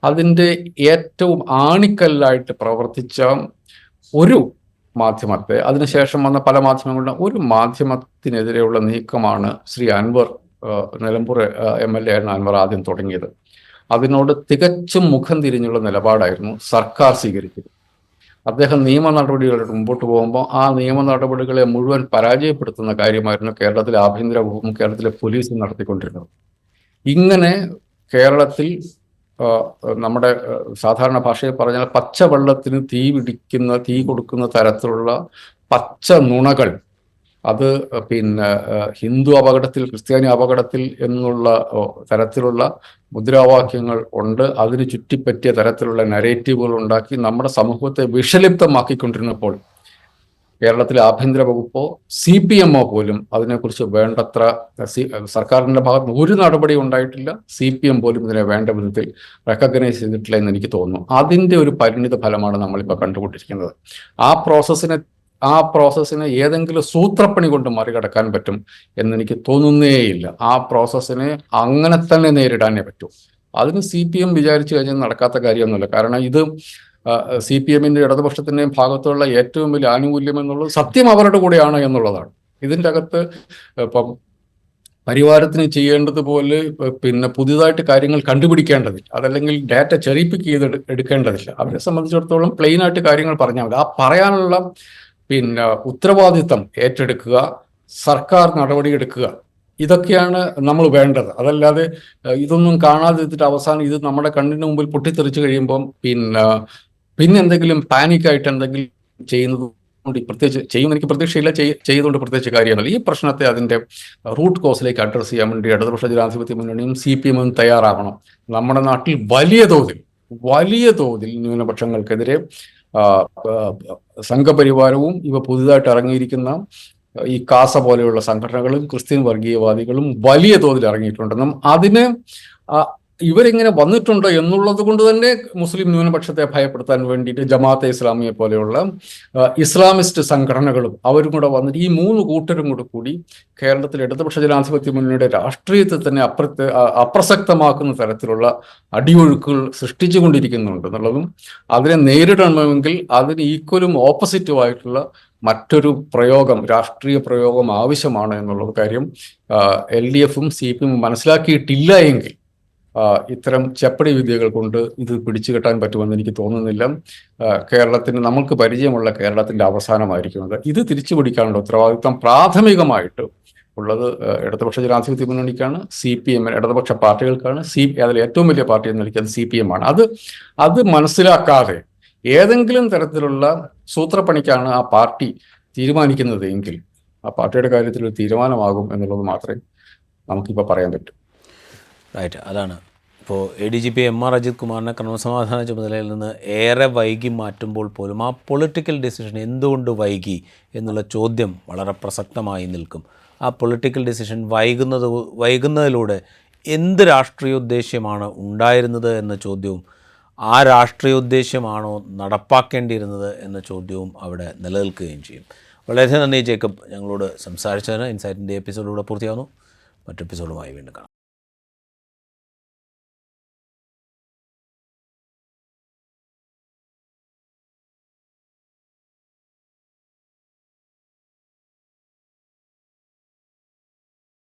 അതിന്റെ ഏറ്റവും ആണിക്കല്ലായിട്ട് പ്രവർത്തിച്ച ഒരു മാധ്യമത്തെ. അതിനുശേഷം വന്ന പല മാധ്യമങ്ങളുടെ ഒരു മാധ്യമത്തിനെതിരെയുള്ള നീക്കമാണ് Shri Anvar Nilambur M L A ആയിരുന്ന അൻവർ ആദ്യം തുടങ്ങിയത്. അതിനോട് തികച്ചും മുഖം തിരിഞ്ഞുള്ള നിലപാടായിരുന്നു സർക്കാർ സ്വീകരിച്ചത്. അദ്ദേഹം നിയമ നടപടികളുടെ മുമ്പോട്ട് പോകുമ്പോൾ ആ നിയമ നടപടികളെ മുഴുവൻ പരാജയപ്പെടുത്തുന്ന കാര്യമായിരുന്നു കേരളത്തിലെ ആഭ്യന്തര വകുപ്പും കേരളത്തിലെ പോലീസും നടത്തിക്കൊണ്ടിരുന്നത്. ഇങ്ങനെ കേരളത്തിൽ നമ്മുടെ സാധാരണ ഭാഷയിൽ പറഞ്ഞാൽ പച്ചവെള്ളത്തിന് തീ പിടിക്കുന്ന തീ കൊടുക്കുന്ന തരത്തിലുള്ള പച്ച നുണകൾ. അത് പിന്നെ ഹിന്ദു അപകടത്തിൽ ക്രിസ്ത്യാനി അപകടത്തിൽ എന്നുള്ള തരത്തിലുള്ള മുദ്രാവാക്യങ്ങൾ ഉണ്ട്. അതിന് ചുറ്റിപ്പറ്റിയ തരത്തിലുള്ള നരേറ്റീവുകൾ ഉണ്ടാക്കി നമ്മുടെ സമൂഹത്തെ വിഷലിപ്തമാക്കിക്കൊണ്ടിരുന്നപ്പോൾ കേരളത്തിലെ ആഭ്യന്തര വകുപ്പോ സി പി എമ്മോ പോലും അതിനെക്കുറിച്ച് വേണ്ടത്ര സർക്കാരിന്റെ ഭാഗത്ത് ഒരു നടപടി ഉണ്ടായിട്ടില്ല. സി പി എം പോലും ഇതിനെ വേണ്ട വിധത്തിൽ റെക്കഗ്നൈസ് ചെയ്തിട്ടില്ല എന്ന് എനിക്ക് തോന്നുന്നു. അതിന്റെ ഒരു പരിണിത ഫലമാണ് നമ്മളിപ്പോൾ കണ്ടുകൊണ്ടിരിക്കുന്നത്. ആ പ്രോസസ്സിനെ ആ പ്രോസസ്സിനെ ഏതെങ്കിലും സൂത്രപ്പണി കൊണ്ട് മറികടക്കാൻ പറ്റും എന്ന് എനിക്ക് തോന്നുന്നേയില്ല. ആ പ്രോസസ്സിനെ അങ്ങനെ തന്നെ നേരിടാനേ പറ്റൂ. അതിന് സി പി എം വിചാരിച്ചു കഴിഞ്ഞാൽ നടക്കാത്ത കാര്യമൊന്നുമില്ല. കാരണം ഇത് സി പി എമ്മിന്റെ ഇടതുപക്ഷത്തിന്റെയും ഭാഗത്തുള്ള ഏറ്റവും വലിയ ആനുകൂല്യം എന്നുള്ളത് സത്യം അവരുടെ കൂടെയാണ് എന്നുള്ളതാണ്. ഇതിന്റെ അകത്ത് ഇപ്പം പരിവാരത്തിന് ചെയ്യേണ്ടതുപോലെ പിന്നെ പുതിയതായിട്ട് കാര്യങ്ങൾ കണ്ടുപിടിക്കേണ്ടതില്ല. അതല്ലെങ്കിൽ ഡാറ്റ ചെറിപ്പിക്ക് ചെയ്ത് എടു- എടുക്കേണ്ടതില്ല. അവരെ സംബന്ധിച്ചിടത്തോളം പ്ലെയിൻ ആയിട്ട് കാര്യങ്ങൾ പറഞ്ഞാൽ മതി. ആ പറയാനുള്ള പിന്നെ ഉത്തരവാദിത്തം ഏറ്റെടുക്കുക സർക്കാർ നടപടിയെടുക്കുക ഇതൊക്കെയാണ് നമ്മൾ വേണ്ടത്. അതല്ലാതെ ഇതൊന്നും കാണാതിരുത്തിട്ട് അവസാനം ഇത് നമ്മുടെ കണ്ണിന് മുമ്പിൽ പൊട്ടിത്തെറിച്ച് കഴിയുമ്പം പിന്നെ പിന്നെ എന്തെങ്കിലും പാനിക് ആയിട്ട് എന്തെങ്കിലും ചെയ്യുന്നത് കൊണ്ട് പ്രത്യേകിച്ച് ചെയ്യുന്ന എനിക്ക് പ്രതീക്ഷയില്ല. ചെയ്- ചെയ്തുകൊണ്ട് പ്രത്യേകിച്ച് കാര്യമല്ല ഈ പ്രശ്നത്തെ അതിന്റെ റൂട്ട് കോസിലേക്ക് അഡ്രസ്സ് ചെയ്യാൻ വേണ്ടി ഇടതുപക്ഷ ജനാധിപത്യ മുന്നണിയും സി പി എമ്മും തയ്യാറാകണം നമ്മുടെ നാട്ടിൽ വലിയ തോതിൽ വലിയ തോതിൽ ന്യൂനപക്ഷങ്ങൾക്കെതിരെ സംഘപരിവാരവും ഇവ പുതുതായിട്ട് ഇറങ്ങിയിരിക്കുന്ന ഈ കാസ പോലെയുള്ള സംഘടനകളും ക്രിസ്ത്യൻ വർഗീയവാദികളും വലിയ തോതിൽ ഇറങ്ങിയിട്ടുണ്ടെന്നും അതിന് ഇവരിങ്ങനെ വന്നിട്ടുണ്ട് എന്നുള്ളത് കൊണ്ട് തന്നെ മുസ്ലിം ന്യൂനപക്ഷത്തെ ഭയപ്പെടുത്താൻ വേണ്ടിയിട്ട് ജമാഅത്തെ ഇസ്ലാമിയെ പോലെയുള്ള ഇസ്ലാമിസ്റ്റ് സംഘടനകളും അവരും കൂടെ വന്നിട്ട് ഈ മൂന്ന് കൂട്ടരും കൂടെ കൂടി കേരളത്തിലെ ഇടതുപക്ഷ ജനാധിപത്യ മുന്നണിയുടെ രാഷ്ട്രീയത്തെ തന്നെ അപ്രത്യ അപ്രസക്തമാക്കുന്ന തരത്തിലുള്ള അടിയൊഴുക്കുകൾ സൃഷ്ടിച്ചുകൊണ്ടിരിക്കുന്നുണ്ട് എന്നുള്ളതും അതിനെ നേരിടണമെങ്കിൽ അതിന് ഈക്വലും ഓപ്പോസിറ്റുമായിട്ടുള്ള മറ്റൊരു പ്രയോഗം രാഷ്ട്രീയ പ്രയോഗം ആവശ്യമാണ് എന്നുള്ള കാര്യം എൽ ഡി എഫും സി പി എമ്മും മനസ്സിലാക്കിയിട്ടില്ല എങ്കിൽ ഇത്തരം ചെപ്പടി വിദ്യകൾ കൊണ്ട് ഇത് പിടിച്ചു കെട്ടാൻ പറ്റുമെന്ന് എനിക്ക് തോന്നുന്നില്ല. കേരളത്തിന് നമുക്ക് പരിചയമുള്ള കേരളത്തിന്റെ അവസാനമായിരിക്കും അത് ഇത് തിരിച്ചു പിടിക്കാനുള്ള ഉത്തരവാദിത്വം പ്രാഥമികമായിട്ട് ഉള്ളത് ഇടതുപക്ഷ ജനാധിപത്യ മുന്നണിക്കാണ് സി പി എമ്മിന് ഇടതുപക്ഷ പാർട്ടികൾക്കാണ്. സി അതിൽ ഏറ്റവും വലിയ പാർട്ടി എന്ന് വിളിക്കുന്നത് സി പി എം ആണ്. അത് അത് മനസ്സിലാക്കാതെ ഏതെങ്കിലും തരത്തിലുള്ള സൂത്രപ്പണിക്കാണ് ആ പാർട്ടി തീരുമാനിക്കുന്നത് എങ്കിൽ ആ പാർട്ടിയുടെ കാര്യത്തിൽ ഒരു തീരുമാനമാകും എന്നുള്ളത് മാത്രമേ നമുക്കിപ്പോൾ പറയാൻ പറ്റൂ. റൈറ്റ് അതാണ്. ഇപ്പോൾ A D G P M R Ajith കുമാറിനെ ക്രമസമാധാന ചുമതലയിൽ നിന്ന് ഏറെ വൈകി മാറ്റുമ്പോൾ പോലും ആ പൊളിറ്റിക്കൽ ഡിസിഷൻ എന്തുകൊണ്ട് വൈകി എന്നുള്ള ചോദ്യം വളരെ പ്രസക്തമായി നിൽക്കും. ആ പൊളിറ്റിക്കൽ ഡിസിഷൻ വൈകുന്നത് വൈകുന്നതിലൂടെ എന്ത് രാഷ്ട്രീയോദ്ദേശ്യമാണ് ഉണ്ടായിരുന്നത് എന്ന ചോദ്യവും ആ രാഷ്ട്രീയോദ്ദേശ്യമാണോ നടപ്പാക്കേണ്ടിയിരുന്നത് എന്ന ചോദ്യവും അവിടെ നിലനിൽക്കുകയും ചെയ്യും. വളരെയധികം നന്ദി ജേക്കബ്. ഞങ്ങളോട് സംസാരിച്ചതിന് ഇൻസൈറ്റിന്റെ എപ്പിസോഡിലൂടെ പൂർത്തിയാവുന്നു. മറ്റെപ്പിസോഡുമായി വീണ്ടും കാണാം.